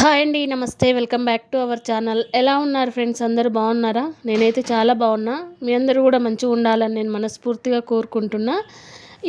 Hi అండి నమస్తే. Welcome back to our channel. ఎలా ఉన్నారు ఫ్రెండ్స్? అందరూ బాగున్నారా? నేనైతే చాలా బాగున్నా. మీ అందరూ కూడా మంచిగా ఉండాలని నేను మనస్ఫూర్తిగా కోరుకుంటున్నా.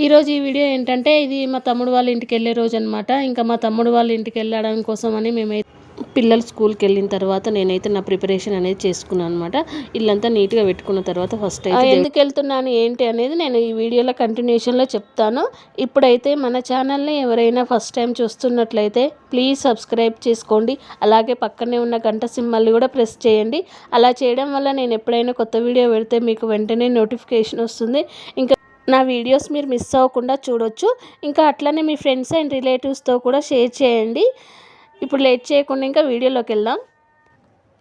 ఈరోజు ఈ వీడియో ఏంటంటే ఇది మా తమ్ముడు వాళ్ళ ఇంటికి వెళ్ళే రోజు అనమాట ఇంకా మా తమ్ముడు వాళ్ళ ఇంటికి వెళ్ళడం కోసం అని మేమైతే పిల్లలు స్కూల్కి వెళ్ళిన తర్వాత నేనైతే నా ప్రిపరేషన్ అనేది చేసుకున్నాను అనమాట ఇల్లంతా నీట్గా పెట్టుకున్న తర్వాత ఫస్ట్ అయితే ఎందుకు వెళ్తున్నాను ఏంటి అనేది నేను ఈ వీడియోలో కంటిన్యూషన్లో చెప్తాను. ఇప్పుడైతే మన ఛానల్ని ఎవరైనా ఫస్ట్ టైం చూస్తున్నట్లయితే ప్లీజ్ సబ్స్క్రైబ్ చేసుకోండి. అలాగే పక్కనే ఉన్న గంట సింబల్ని కూడా ప్రెస్ చేయండి. అలా చేయడం వల్ల నేను ఎప్పుడైనా కొత్త వీడియో పెడితే మీకు వెంటనే నోటిఫికేషన్ వస్తుంది. ఇంకా నా వీడియోస్ మీరు మిస్ అవ్వకుండా చూడొచ్చు. ఇంకా అట్లనే మీ ఫ్రెండ్స్ అండ్ రిలేటివ్స్తో కూడా షేర్ చేయండి. ఇప్పుడు లేట్ చేయకుండా ఇంకా వీడియోలోకి వెళ్దాం.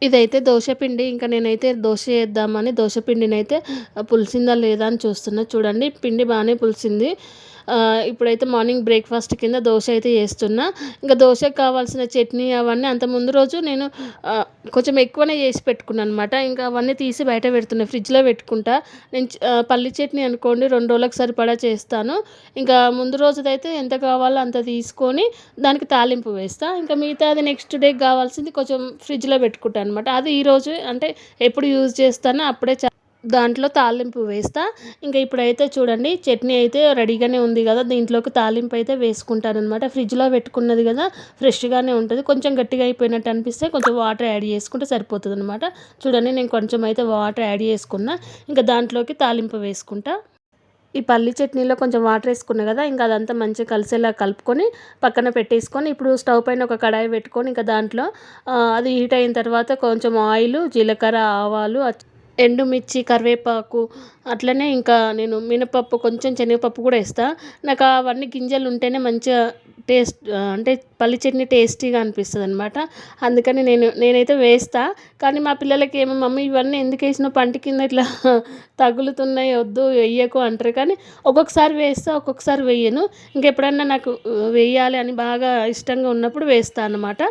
ఇదైతే దోశ పిండి. ఇంకా నేనైతే దోశ చేద్దామని దోశ అయితే పులిసిందా లేదా అని చూస్తున్నా. చూడండి పిండి బాగానే పులిసింది. ఇప్పుడైతే మార్నింగ్ బ్రేక్ఫాస్ట్ కింద దోశ అయితే చేస్తున్నా. ఇంకా దోశకు కావాల్సిన చట్నీ అవన్నీ అంత ముందు రోజు నేను కొంచెం ఎక్కువనే చేసి పెట్టుకున్నాను అనమాట ఇంకా అవన్నీ తీసి బయట పెడుతున్నాయి ఫ్రిడ్జ్లో పెట్టుకుంటా. నేను పల్లి చట్నీ అనుకోండి రెండు రోజులకు సరిపడా చేస్తాను. ఇంకా ముందు రోజుదైతే ఎంత కావాలో అంత తీసుకొని దానికి తాలింపు వేస్తా. ఇంకా మిగతా అది నెక్స్ట్ డేకి కావాల్సింది కొంచెం ఫ్రిడ్జ్లో పెట్టుకుంటాను అనమాట అది ఈరోజు అంటే ఎప్పుడు యూజ్ చేస్తానో అప్పుడే దాంట్లో తాలింపు వేస్తా. ఇంకా ఇప్పుడైతే చూడండి చట్నీ అయితే రెడీగానే ఉంది కదా దీంట్లోకి తాలింపు అయితే వేసుకుంటాను అనమాట ఫ్రిడ్జ్లో పెట్టుకున్నది కదా ఫ్రెష్గానే ఉంటుంది. కొంచెం గట్టిగా అయిపోయినట్టు అనిపిస్తే కొంచెం వాటర్ యాడ్ చేసుకుంటే సరిపోతుంది అనమాట చూడండి నేను కొంచెం అయితే వాటర్ యాడ్ చేసుకున్నా. ఇంకా దాంట్లోకి తాలింపు వేసుకుంటా. ఈ పల్లి చట్నీలో కొంచెం వాటర్ వేసుకున్నా కదా ఇంకా అదంతా మంచిగా కలిసేలా కలుపుకొని పక్కన పెట్టేసుకొని ఇప్పుడు స్టవ్ పైన ఒక కడాయి పెట్టుకొని ఇంకా దాంట్లో అది హీట్ అయిన తర్వాత కొంచెం ఆయిల్ జీలకర్ర ఆవాలు ఎండుమిర్చి కరివేపాకు అట్లనే ఇంకా నేను మినపప్పు కొంచెం శనగపప్పు కూడా వేస్తాను నాకు అవన్నీ గింజలు ఉంటేనే మంచిగా టేస్ట్ అంటే పల్లి చట్నీ టేస్టీగా అనిపిస్తుంది అనమాట అందుకని నేను నేనైతే వేస్తా. కానీ మా పిల్లలకి ఏమో మమ్మీ ఇవన్నీ ఎందుకు వేసిన పంట కింద ఇట్లా తగులుతున్నాయి వద్దు వెయ్యకు అంటారు. కానీ ఒక్కొక్కసారి వేస్తా ఒక్కొక్కసారి వెయ్యను ఇంకెప్పుడన్నా నాకు వేయాలి అని బాగా ఇష్టంగా ఉన్నప్పుడు వేస్తా అనమాట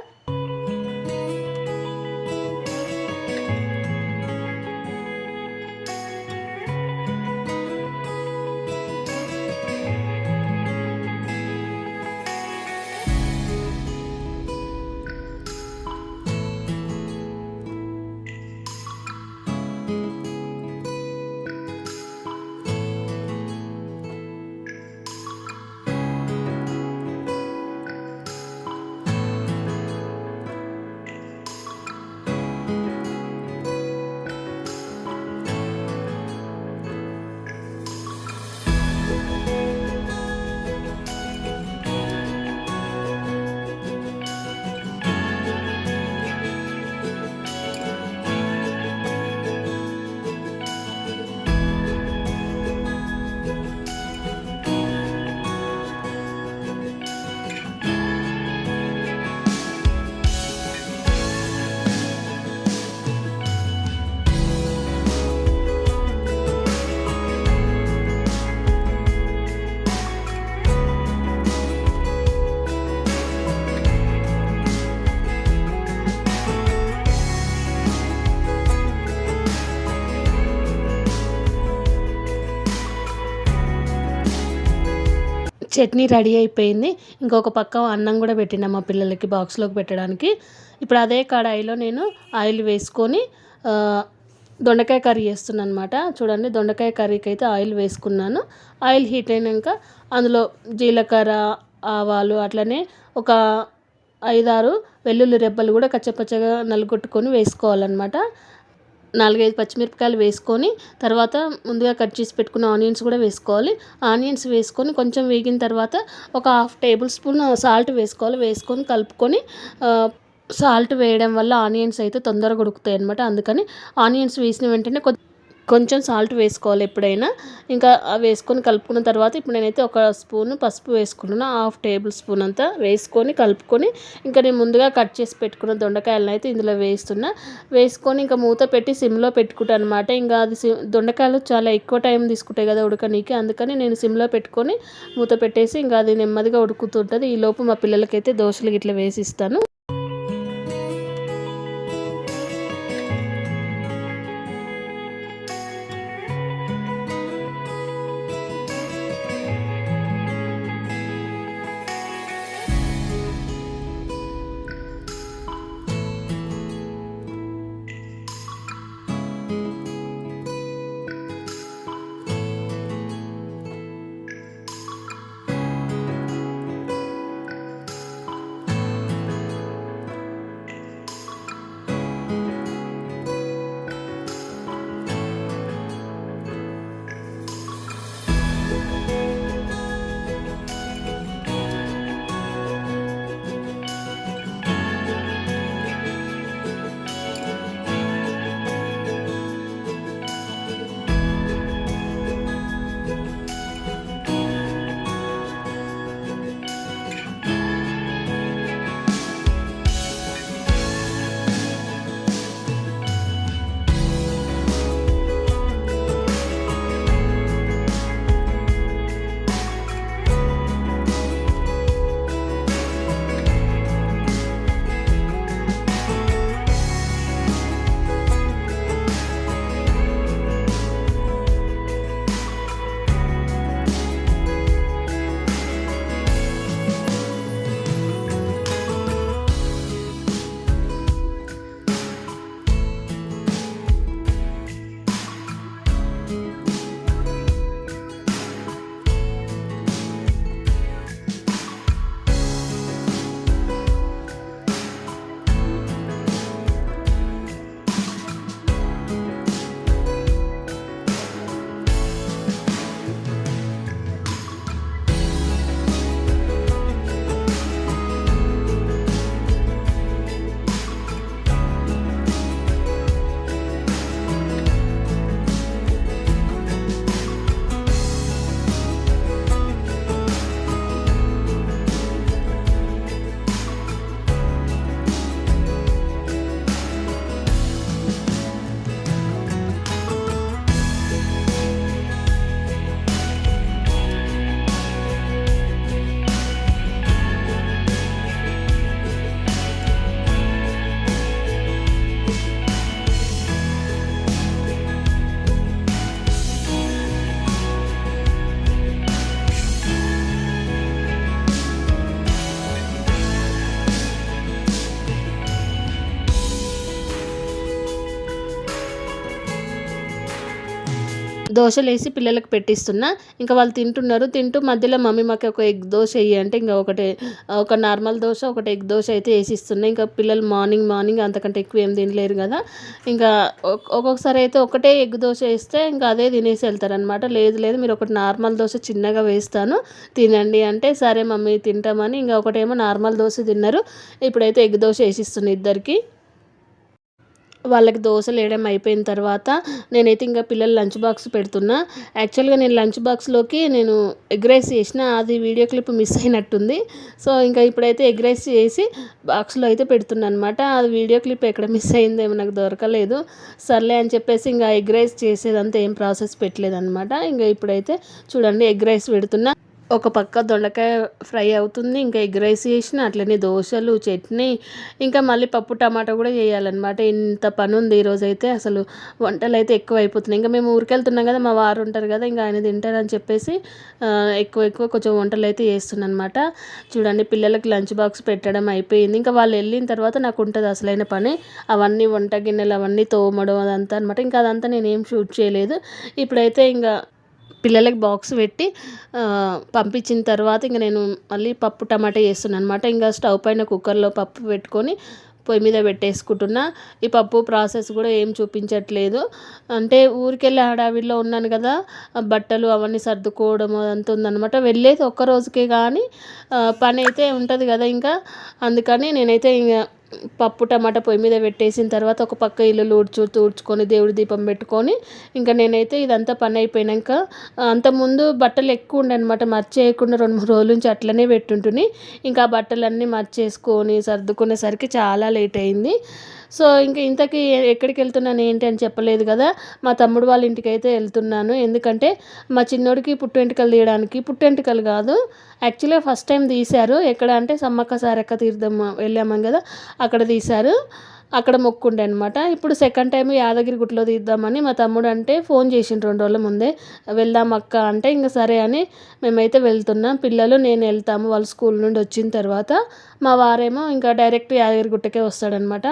చట్నీ రెడీ అయిపోయింది. ఇంకొక పక్క అన్నం కూడా పెట్టినా మా పిల్లలకి బాక్స్లోకి పెట్టడానికి. ఇప్పుడు అదే కడాయిలో నేను ఆయిల్ వేసుకొని దొండకాయ కర్రీ చేస్తున్నాను అనమాట చూడండి దొండకాయ కర్రీకి అయితే ఆయిల్ వేసుకున్నాను. ఆయిల్ హీట్ అయినాక అందులో జీలకర్ర ఆవాలు అట్లనే ఒక ఐదారు వెల్లుల్లి రెబ్బలు కూడా కచ్చపచ్చగా నలుగొట్టుకొని వేసుకోవాలన్నమాట. నాలుగైదు పచ్చిమిరపకాయలు వేసుకొని తర్వాత ముందుగా కట్ చేసి పెట్టుకున్న ఆనియన్స్ కూడా వేసుకోవాలి. ఆనియన్స్ వేసుకొని కొంచెం వేగిన తర్వాత ఒక హాఫ్ టేబుల్ స్పూన్ సాల్ట్ వేసుకోవాలి. వేసుకొని కలుపుకొని సాల్ట్ వేయడం వల్ల ఆనియన్స్ అయితే తొందరగా ఉడుకుతాయి అనమాట అందుకని ఆనియన్స్ వేసిన వెంటనే కొద్ది కొంచెం సాల్ట్ వేసుకోవాలి ఎప్పుడైనా. ఇంకా వేసుకొని కలుపుకున్న తర్వాత ఇప్పుడు నేనైతే ఒక స్పూన్ పసుపు వేసుకున్నాను హాఫ్ టేబుల్ స్పూన్ అంతా వేసుకొని కలుపుకొని ఇంకా నేను ముందుగా కట్ చేసి పెట్టుకున్న దొండకాయలను అయితే ఇందులో వేస్తున్నా. వేసుకొని ఇంకా మూత పెట్టి సిమ్లో పెట్టుకుంటాను అనమాట ఇంకా అది సి దొండకాయలు చాలా ఎక్కువ టైం తీసుకుంటాయి కదా ఉడకనీకి. అందుకని నేను సిమ్లో పెట్టుకొని మూత పెట్టేసి ఇంకా అది నెమ్మదిగా ఉడుకుతుంటుంది. ఈలోపు మా పిల్లలకైతే దోశలు గిట్ల వేసి ఇస్తాను. దోశలు వేసి పిల్లలకు పెట్టిస్తున్నా. ఇంకా వాళ్ళు తింటున్నారు. తింటూ మధ్యలో మమ్మీ మాకు ఒక ఎగ్ దోశ వేయి అంటే ఇంకా ఒకటి ఒక నార్మల్ దోశ ఒకటి ఎగ్ దోశ అయితే వేసిస్తున్నా. ఇంకా పిల్లలు మార్నింగ్ మార్నింగ్ అంతకంటే ఎక్కువ ఏం తినలేరు కదా. ఇంకా ఒక్కొక్కసారి అయితే ఒకటే ఎగ్ దోశ వేస్తే ఇంకా అదే తినేసి వెళ్తారనమాట లేదు లేదు మీరు ఒకటి నార్మల్ దోశ చిన్నగా వేస్తాను. తినండి అంటే సరే మమ్మీ తింటామని ఇంకా ఒకటేమో నార్మల్ దోశ తిన్నారు. ఇప్పుడైతే ఎగ్ దోశ వేసిస్తున్నా ఇద్దరికి. వాళ్ళకి దోశలు వేయడం అయిపోయిన తర్వాత నేనైతే ఇంకా పిల్లలు లంచ్ బాక్స్ పెడుతున్నా. యాక్చువల్గా నేను లంచ్ బాక్స్లోకి నేను ఎగ్ రైస్ చేసిన అది వీడియో క్లిప్ మిస్ అయినట్టుంది. సో ఇంకా ఇప్పుడైతే ఎగ్ రైస్ చేసి బాక్స్లో అయితే పెడుతున్నా అనమాట అది వీడియో క్లిప్ ఎక్కడ మిస్ అయిందేమో నాకు దొరకలేదు. సర్లే అని చెప్పేసి ఇంకా ఎగ్ రైస్ చేసేదంతా ఏం ప్రాసెస్ పెట్టలేదన్నమాట. ఇంకా ఇప్పుడైతే చూడండి ఎగ్ రైస్ పెడుతున్నా. ఒక పక్క దొండకాయ ఫ్రై అవుతుంది ఇంకా ఎగ్ రైస్ చేసిన అట్లనే దోశలు చట్నీ ఇంకా మళ్ళీ పప్పు టమాటా కూడా చేయాలన్నమాట. ఇంత పని ఉంది ఈరోజు అయితే అసలు వంటలు అయితే ఎక్కువ అయిపోతున్నాయి ఇంకా మేము ఊరికెళ్తున్నాం కదా మా వారు ఉంటారు కదా ఇంకా ఆయన తింటారని చెప్పేసి ఎక్కువ ఎక్కువ కొంచెం వంటలు అయితే చేస్తున్నాను అనమాట చూడండి పిల్లలకి లంచ్ బాక్స్ పెట్టడం అయిపోయింది. ఇంకా వాళ్ళు వెళ్ళిన తర్వాత నాకు ఉంటుంది అసలైన పని. అవన్నీ వంట గిన్నెలు అవన్నీ తోమడం అదంతా అనమాట ఇంకా అదంతా నేను ఏం షూట్ చేయలేదు. ఇప్పుడైతే ఇంకా పిల్లలకి బాక్స్ పెట్టి పంపించిన తర్వాత ఇంక నేను మళ్ళీ పప్పు టమాటా చేస్తున్నాను అనమాట ఇంకా స్టవ్ పైన కుక్కర్లో పప్పు పెట్టుకొని పొయ్యి మీద పెట్టేసుకుంటున్నా. ఈ పప్పు ప్రాసెస్ కూడా ఏం చూపించట్లేదు. అంటే ఊరికెళ్ళి హడావిడిలో ఉన్నాను కదా బట్టలు అవన్నీ సర్దుకోవడం అదంతా ఉందన్నమాట. వెళ్ళేది ఒక్క రోజుకే కానీ పని అయితే ఉంటుంది కదా ఇంకా. అందుకని నేనైతే ఇంకా పప్పు టమాటా పొయ్యి మీద పెట్టేసిన తర్వాత ఒక పక్క ఇల్లు ఊడ్చు తూడ్చుకొని దేవుడి దీపం పెట్టుకొని ఇంకా నేనైతే ఇదంతా పని అయిపోయినాక అంతకుముందు బట్టలు ఎక్కువ ఉండే అనమాట మర్చేయకుండా రెండు మూడు రోజుల నుంచి అట్లనే పెట్టుంటుని. ఇంకా బట్టలన్నీ మర్చేసుకొని సర్దుకునేసరికి చాలా లేట్ అయింది. సో ఇంకా ఇంతకీ ఎక్కడికి వెళ్తున్నాను ఏంటి అని చెప్పలేదు కదా. మా తమ్ముడు వాళ్ళ ఇంటికి అయితే వెళ్తున్నాను. ఎందుకంటే మా చిన్నోడికి పుట్టెంటుకలు తీయడానికి పుట్టెంటుకలు కాదు. యాక్చువల్గా ఫస్ట్ టైం తీశారు. ఎక్కడ అంటే సమ్మక్క సారక్క తీర్థం వెళ్ళాము కదా అక్కడ తీశారు. అక్కడ మొక్కుండే అనమాట ఇప్పుడు సెకండ్ టైం యాదగిరి గుట్లో తీద్దామని మా తమ్ముడు అంటే ఫోన్ చేసిండు రెండు రోజుల ముందే. వెళ్దాం అక్క అంటే ఇంకా సరే అని మేమైతే వెళ్తున్నాం. పిల్లలు నేను వెళ్తాము. వాళ్ళు స్కూల్ నుండి వచ్చిన తర్వాత మా వారేమో ఇంకా డైరెక్ట్ యాదగిరి గుట్టకే వస్తాడనమాట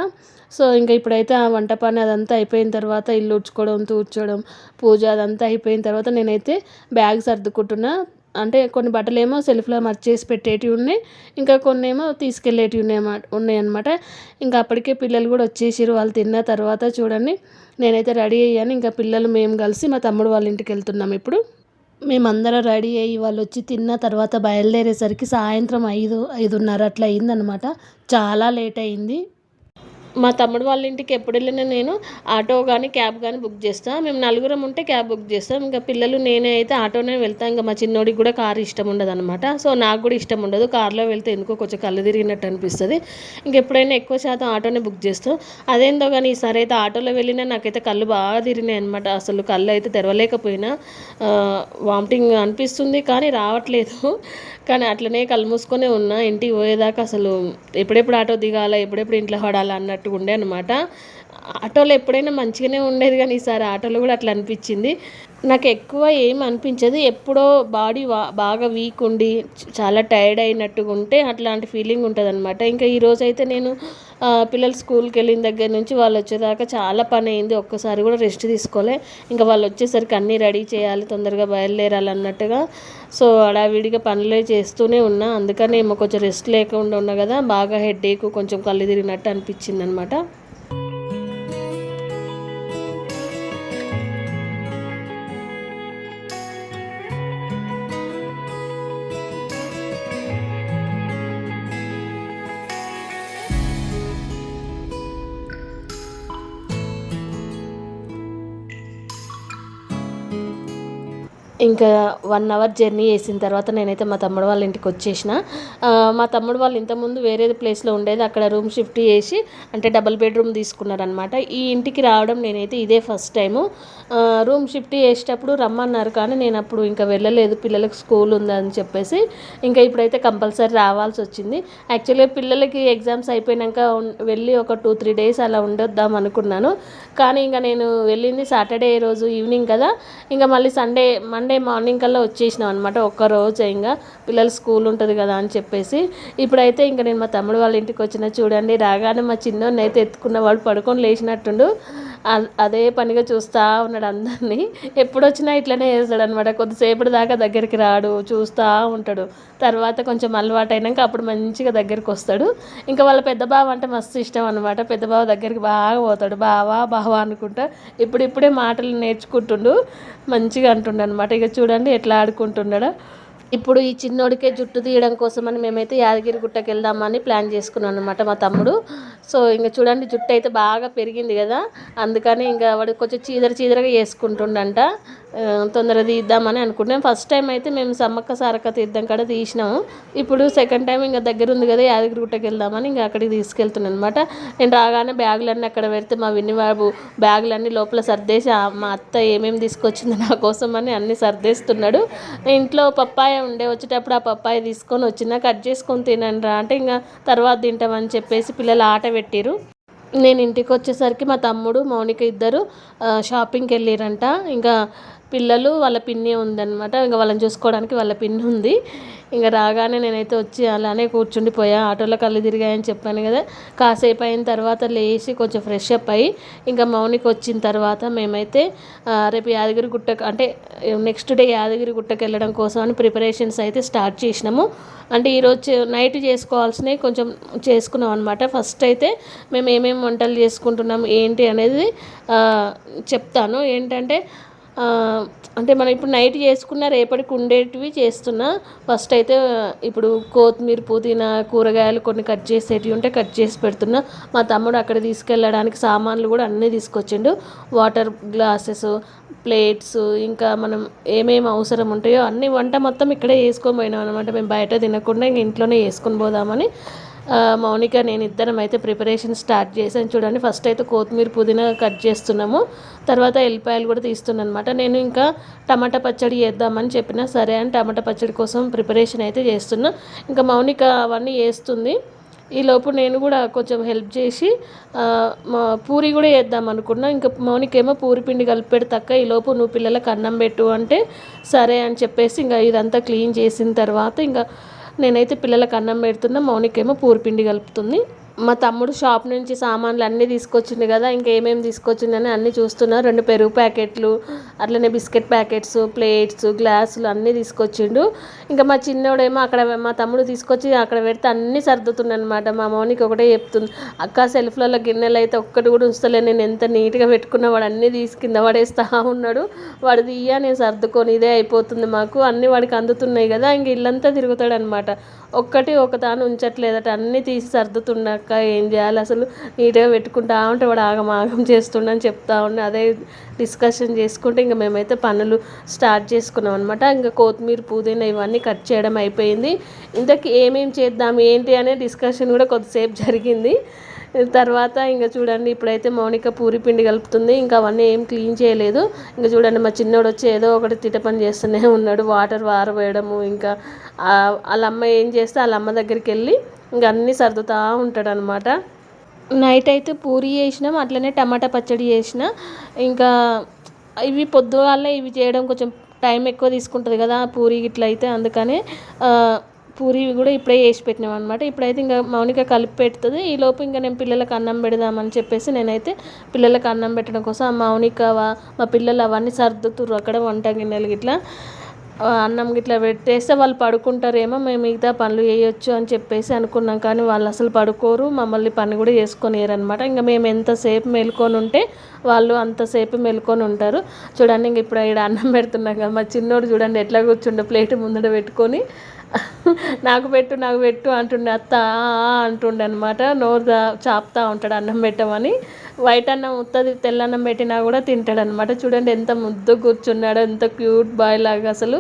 సో ఇంకా ఇప్పుడైతే ఆ వంట పని అదంతా అయిపోయిన తర్వాత ఇల్లు ఉడ్చుకోవడం తూడ్చడం పూజ అదంతా అయిపోయిన తర్వాత నేనైతే బ్యాగ్ సర్దుకుంటున్నా. అంటే కొన్ని బట్టలు ఏమో సెల్ఫ్లో మర్చేసి పెట్టేటివి ఉన్నాయి. ఇంకా కొన్ని ఏమో తీసుకెళ్ళేటివి ఉన్నాయి ఉన్నాయి అనమాట ఇంకా అప్పటికే పిల్లలు కూడా వచ్చేసారు వాళ్ళు తిన్న తర్వాత చూడండి. నేనైతే రెడీ అయ్యాను. ఇంకా పిల్లలు మేము కలిసి మా తమ్ముడు వాళ్ళ ఇంటికి వెళ్తున్నాం ఇప్పుడు. మేమందరం రెడీ అయ్యి వాళ్ళు వచ్చి తిన్న తర్వాత బయలుదేరేసరికి సాయంత్రం ఐదు ఐదున్నర అట్లా అయిందనమాట చాలా లేట్ అయింది. మా తమ్ముడు వాళ్ళ ఇంటికి ఎప్పుడు వెళ్ళినా నేను ఆటో కానీ క్యాబ్ కానీ బుక్ చేస్తాను మేము నలుగురం ఉంటే క్యాబ్ బుక్ చేస్తాం. ఇంకా పిల్లలు నేనే అయితే ఆటోనే వెళ్తాను ఇంకా మా చిన్నోడికి కూడా కారు ఇష్టం ఉండదు అనమాట సో నాకు కూడా ఇష్టం ఉండదు. కారులో వెళ్తే ఎందుకో కొంచెం కళ్ళు తిరిగినట్టు అనిపిస్తుంది. ఇంకెప్పుడైనా ఎక్కువ శాతం ఆటోనే బుక్ చేస్తాం. అదేందో కానీ ఈసారి అయితే ఆటోలో వెళ్ళినా నాకైతే కళ్ళు బాగా తిరిగినాయి అనమాట అసలు కళ్ళు అయితే తెరవలేకపోయినా. వామిటింగ్ అనిపిస్తుంది కానీ రావట్లేదు. కానీ అట్లనే కళ్ళు మూసుకొనే ఉన్నా. ఇంటికి పోయేదాకా అసలు ఎప్పుడెప్పుడు ఆటో దిగాల ఎప్పుడెప్పుడు ఇంట్లో పడాలా అన్నట్టుగా ఉండే అనమాట ఆటోలో ఎప్పుడైనా మంచిగానే ఉండేది కానీ ఈసారి ఆటోలో కూడా అట్లా అనిపించింది. నాకు ఎక్కువ ఏం అనిపించదు. ఎప్పుడో బాడీ బాగా వీక్ ఉండి చాలా టైర్డ్ అయినట్టుగా ఉంటే అట్లాంటి ఫీలింగ్ ఉంటుంది అనమాట ఇంకా ఈరోజు అయితే నేను పిల్లలు స్కూల్కి వెళ్ళిన దగ్గర నుంచి వాళ్ళు వచ్చేదాకా చాలా పని అయింది. ఒక్కసారి కూడా రెస్ట్ తీసుకోలే. ఇంకా వాళ్ళు వచ్చేసరికి అన్నీ రెడీ చేయాలి తొందరగా బయలుదేరాలి అన్నట్టుగా సో అడావిడిగా పనులే చేస్తూనే ఉన్నా. అందుకని ఏమో కొంచెం రెస్ట్ లేకుండా ఉన్నా కదా బాగా హెడ్ కొంచెం కళ్ళు తిరిగినట్టు అనిపించింది అనమాట ఇంకా వన్ అవర్ జర్నీ చేసిన తర్వాత నేనైతే మా తమ్ముడు వాళ్ళ ఇంటికి వచ్చేసిన. మా తమ్ముడు వాళ్ళు ఇంతకుముందు వేరే ప్లేస్లో ఉండేది. అక్కడ రూమ్ షిఫ్ట్ చేసి అంటే డబుల్ బెడ్రూమ్ తీసుకున్నారనమాట ఈ ఇంటికి రావడం నేనైతే ఇదే ఫస్ట్ టైము రూమ్ షిఫ్ట్ చేసేటప్పుడు రమ్మన్నారు కానీ నేను అప్పుడు ఇంకా వెళ్ళలేదు. పిల్లలకు స్కూల్ ఉందని చెప్పేసి ఇంకా ఇప్పుడైతే కంపల్సరీ రావాల్సి వచ్చింది. యాక్చువల్గా పిల్లలకి ఎగ్జామ్స్ అయిపోయినాక వెళ్ళి ఒక టూ త్రీ డేస్ అలా ఉండొద్దాం అనుకున్నాను. కానీ ఇంకా నేను వెళ్ళింది సాటర్డే రోజు ఈవినింగ్ కదా. ఇంకా మళ్ళీ సండే మండే మండే మార్నింగ్ కల్లా వచ్చేసినాం అనమాట ఒక్కరోజు ఇంకా పిల్లలు స్కూల్ ఉంటుంది కదా అని చెప్పేసి. ఇప్పుడైతే ఇంకా నేను మా తమ్ముడు వాళ్ళ ఇంటికి వచ్చిన చూడండి రాగానే మా చిన్నోడిని అయితే ఎత్తుకున్న వాడు పడుకొని లేచినట్టుండు. అదే పనిగా చూస్తూ ఉన్నాడు అందరినీ. ఎప్పుడు వచ్చినా ఇట్లనే చేస్తాడు అనమాట కొద్దిసేపటి దాకా దగ్గరికి రాడు చూస్తూ ఉంటాడు. తర్వాత కొంచెం అలవాటు అయినాక అప్పుడు మంచిగా దగ్గరికి వస్తాడు. ఇంకా వాళ్ళ పెద్ద బావ అంటే మస్తు ఇష్టం అనమాట పెద్ద బావ దగ్గరికి బాగా పోతాడు. బావా బావా అనుకుంటా ఇప్పుడిప్పుడే మాటలు నేర్చుకుంటుండు మంచిగా అంటుండ అనమాట ఇక చూడండి ఎట్లా ఆడుకుంటున్నాడో ఇప్పుడు ఈ చిన్నోడికే జుట్టు తీయడం కోసం అని మేమైతే యాదగిరి గుట్టకి వెళ్దామని ప్లాన్ చేసుకున్నాను అనమాట మా తమ్ముడు. సో ఇంకా చూడండి జుట్టు అయితే బాగా పెరిగింది కదా. అందుకని ఇంకా వాడు కొంచెం చీదర చీదరగా వేసుకుంటుండంట. తొందరగా తీద్దామని అనుకుంటున్నాం. ఫస్ట్ టైం అయితే మేము సమ్మక్క సారక్క తీద్దాం కాడ తీసినాము. ఇప్పుడు సెకండ్ టైం ఇంకా దగ్గర ఉంది కదా యాదగిరి గుట్టకి వెళ్దామని ఇంకా అక్కడికి తీసుకెళ్తున్నాను అనమాట నేను రాగానే బ్యాగులన్నీ అక్కడ పెడితే మా విన్నిబాబు బ్యాగులన్నీ లోపల సర్దేసి మా అత్త ఏమేమి తీసుకొచ్చింది నా కోసం అని అన్ని సర్దేస్తున్నాడు. ఇంట్లో పప్పాయ ఉండే వచ్చేటప్పుడు ఆ పప్పాయ తీసుకొని వచ్చిన కట్ చేసుకొని తినండి రా అంటే ఇంకా తర్వాత తింటామని చెప్పేసి పిల్లలు ఆట పెట్టిరు నేను ఇంటికి వచ్చేసరికి మా తమ్ముడు మౌనిక ఇద్దరు షాపింగ్కి వెళ్ళిరంట. ఇంకా పిల్లలు వాళ్ళ పిన్ని ఉందన్నమాట. ఇంకా వాళ్ళని చూసుకోవడానికి వాళ్ళ పిన్ని ఉంది. ఇంకా రాగానే నేనైతే వచ్చి అలానే కూర్చుండిపోయా ఆటోలో కళ్ళు తిరిగాయని చెప్పాను కదా. కాసేపు అయిన తర్వాత లేచి కొంచెం ఫ్రెష్ అప్ అయ్యి ఇంకా మౌనికి వచ్చిన తర్వాత మేమైతే రేపు యాదగిరి గుట్టకు అంటే నెక్స్ట్ డే యాదగిరి గుట్టకి వెళ్ళడం కోసం అని ప్రిపరేషన్స్ అయితే స్టార్ట్ చేసినాము. అంటే ఈరోజు నైట్ చేసుకోవాల్సినవి కొంచెం చేసుకున్నాం అనమాట ఫస్ట్ అయితే మేము ఏమేమి వంటలు చేసుకుంటున్నాం ఏంటి అనేది చెప్తాను. ఏంటంటే అంటే మనం ఇప్పుడు నైట్ చేసుకున్న రేపటికి ఉండేటివి చేస్తున్నా. ఫస్ట్ అయితే ఇప్పుడు కొత్తిమీర పుదీనా కూరగాయలు కొన్ని కట్ చేసేటివి ఉంటే కట్ చేసి పెడుతున్నా. మా తమ్ముడు అక్కడ తీసుకెళ్ళడానికి సామాన్లు కూడా అన్నీ తీసుకొచ్చిండు. వాటర్ గ్లాసెస్ ప్లేట్స్ ఇంకా మనం ఏమేమి అవసరం ఉంటాయో అన్ని వంట మొత్తం ఇక్కడే వేసుకొని పోయినాం అనమాట మేము బయట తినకుండా ఇంక ఇంట్లోనే వేసుకొని పోదామని. మౌనిక నేను ఇద్దరం అయితే ప్రిపరేషన్ స్టార్ట్ చేశాను. చూడండి ఫస్ట్ అయితే కొత్తిమీర పుదీనా కట్ చేస్తున్నాము. తర్వాత ఎల్లిపాయలు కూడా తీస్తున్నాను అనమాట నేను ఇంకా టమాటా పచ్చడి చేద్దామని చెప్పిన సరే అని టమాటా పచ్చడి కోసం ప్రిపరేషన్ అయితే చేస్తున్నా. ఇంకా మౌనిక అవన్నీ వేస్తుంది ఈలోపు నేను కూడా కొంచెం హెల్ప్ చేసి మా పూరి కూడా వేద్దాం అనుకున్నా. ఇంకా మౌనికేమో పూరి పిండి కలిపి పెడతాక ఈలోపు నువ్వు పిల్లలకు అన్నం పెట్టు అంటే సరే అని చెప్పేసి ఇంకా ఇదంతా క్లీన్ చేసిన తర్వాత ఇంకా నేనైతే పిల్లలకు అన్నం పెడుతున్నా మౌనికేమో పూరిపిండి కలుపుతుంది. మా తమ్ముడు షాప్ నుంచి సామాన్లు అన్నీ తీసుకొచ్చిండు కదా ఇంకేమేమి తీసుకొచ్చిందని అన్నీ చూస్తున్నా రెండు పెరుగు ప్యాకెట్లు అట్లనే బిస్కెట్ ప్యాకెట్స్ ప్లేట్స్ గ్లాసులు అన్నీ తీసుకొచ్చిండు. ఇంకా మా చిన్నోడేమో అక్కడ మా తమ్ముడు తీసుకొచ్చి అక్కడ పెడితే అన్నీ సర్దుతుండనమాట మా మౌనికి ఒకటే చెప్తుంది అక్క సెల్ఫ్లలో గిన్నెలు అయితే ఒక్కటి కూడా ఉంచలే నేను ఎంత నీట్గా పెట్టుకున్నా వాడు అన్నీ తీసి కింద పడేస్తా ఉన్నాడు. వాడు తీయ నేను సర్దుకొని ఇదే అయిపోతుంది మాకు. అన్నీ వాడికి అందుతున్నాయి కదా ఇంక ఇల్లంతా తిరుగుతాడనమాట ఒక్కటి ఒక తాను ఉంచట్లేదట అన్నీ తీసి సర్దుతున్నాక ఏం చేయాలి? అసలు నీట్గా పెట్టుకుంటా ఉంటే వాడు ఆగం ఆగం చేస్తుండని చెప్తా ఉండే. అదే డిస్కషన్ చేసుకుంటే ఇంకా మేమైతే పనులు స్టార్ట్ చేసుకున్నాం అనమాట ఇంకా కొత్తిమీర పుదీనా ఇవన్నీ కట్ చేయడం అయిపోయింది. ఇంతకీ ఏమేం చేద్దాం ఏంటి అనే డిస్కషన్ కూడా కొద్దిసేపు జరిగింది. తర్వాత ఇంకా చూడండి ఇప్పుడైతే మౌనిక పూరి పిండి కలుపుతుంది. ఇంకా అవన్నీ ఏం క్లీన్ చేయలేదు. ఇంకా చూడండి మా చిన్నోడు వచ్చి ఏదో ఒకటి తిట పని చేస్తూనే ఉన్నాడు. వాటర్ వారవేయడము ఇంకా వాళ్ళ అమ్మ ఏం చేస్తే వాళ్ళ అమ్మ దగ్గరికి వెళ్ళి ఇంకా అన్నీ సర్దుతూ ఉంటాడు అనమాట నైట్ అయితే పూరి చేసినాం అట్లనే టమాటా పచ్చడి చేసిన. ఇంకా ఇవి పొద్దుగాలే ఇవి చేయడం కొంచెం టైం ఎక్కువ తీసుకుంటుంది కదా పూరి ఇట్లా అయితే. అందుకనే పూరి కూడా ఇప్పుడే చేసి పెట్టినాం అనమాట ఇప్పుడైతే ఇంకా మౌనిక కలిపి పెడుతుంది. ఈ లోపు ఇంకా నేను పిల్లలకు అన్నం పెడదామని చెప్పేసి నేనైతే పిల్లలకు అన్నం పెట్టడం కోసం ఆ మౌనిక మా పిల్లలు అవన్నీ సర్దుతుర్రు అక్కడ వంట గిన్నెలు ఇట్లా అన్నం గిట్లా పెట్టేస్తే వాళ్ళు పడుకుంటారేమో మేము మిగతా పనులు చేయొచ్చు అని చెప్పేసి అనుకున్నాం. కానీ వాళ్ళు అసలు పడుకోరు మమ్మల్ని పని కూడా అనమాట ఇంకా మేము ఎంతసేపు మేల్కొని ఉంటే వాళ్ళు అంతసేపు మేల్కొని ఉంటారు. చూడండి ఇంక ఇప్పుడు ఇక్కడ అన్నం పెడుతున్నాం కదా మా చిన్నోడు చూడండి ఎట్లా కూర్చుండే ప్లేట్ ముందర పెట్టుకొని నాకు పెట్టు నాకు పెట్టు అంటుండే అత్త అంటుండే అనమాట నోరు చాపుతా ఉంటాడు అన్నం పెట్టమని. వైట్ అన్నం ఉత్తది తెల్లన్నం పెట్టినా కూడా తింటాడు అనమాట చూడండి ఎంత ముద్దు కూర్చున్నాడో ఎంత క్యూట్ బాయ్ లాగా అసలు.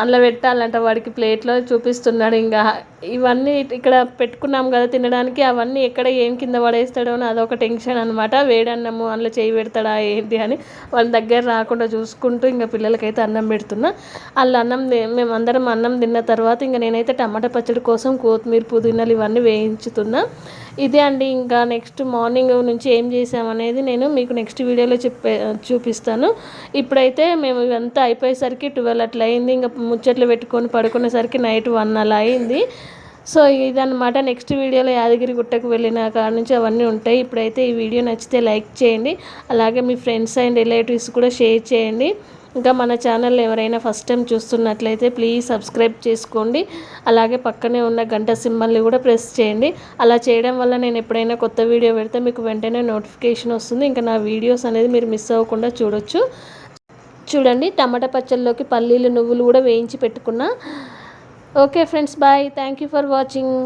అందులో పెట్టాలంట వాడికి ప్లేట్లో చూపిస్తున్నాడు ఇంకా. ఇవన్నీ ఇక్కడ పెట్టుకున్నాం కదా తినడానికి అవన్నీ ఎక్కడ ఏం కింద పడేస్తాడో అని అదొక టెన్షన్ అనమాట వేడన్నము అందులో చేయి పెడతాడా ఏంటి అని వాళ్ళ దగ్గర రాకుండా చూసుకుంటూ ఇంకా పిల్లలకైతే అన్నం పెడుతున్నా. వాళ్ళు అన్నం మేము అందరం అన్నం తిన్న తర్వాత ఇంకా నేనైతే టమాటా పచ్చడి కోసం కొత్తిమీర పుదీనాలు ఇవన్నీ వేయించుతున్నా. ఇదే అండి ఇంకా నెక్స్ట్ మార్నింగ్ నుంచి ఏం చేసామనేది నేను మీకు నెక్స్ట్ వీడియోలో చెప్పే చూపిస్తాను. ఇప్పుడైతే మేము ఇవంతా అయిపోయేసరికి ట్వెల్వ్ అట్లా అయింది. ఇంకా ముచ్చట్లు పెట్టుకొని పడుకునేసరికి నైట్ వన్ అలా అయింది. సో ఇదన్నమాట నెక్స్ట్ వీడియోలో యాదగిరి గుట్టకు వెళ్ళిన కాడ నుంచి అవన్నీ ఉంటాయి. ఇప్పుడైతే ఈ వీడియో నచ్చితే లైక్ చేయండి. అలాగే మీ ఫ్రెండ్స్ అండ్ రిలేటివ్స్ కూడా షేర్ చేయండి. ఇంకా మన ఛానల్ ఎవరైనా ఫస్ట్ టైం చూస్తున్నట్లయితే ప్లీజ్ సబ్స్క్రైబ్ చేసుకోండి. అలాగే పక్కనే ఉన్న గంట సింబల్ని కూడా ప్రెస్ చేయండి. అలా చేయడం వల్ల నేను ఎప్పుడైనా కొత్త వీడియో పెడితే మీకు వెంటనే నోటిఫికేషన్ వస్తుంది. ఇంకా నా వీడియోస్ అనేది మీరు మిస్ అవ్వకుండా చూడొచ్చు. చూడండి టమాటా పచ్చళ్ళలోకి పల్లీలు నువ్వులు కూడా వేయించి పెట్టుకున్నా. Okay friends bye thank you for watching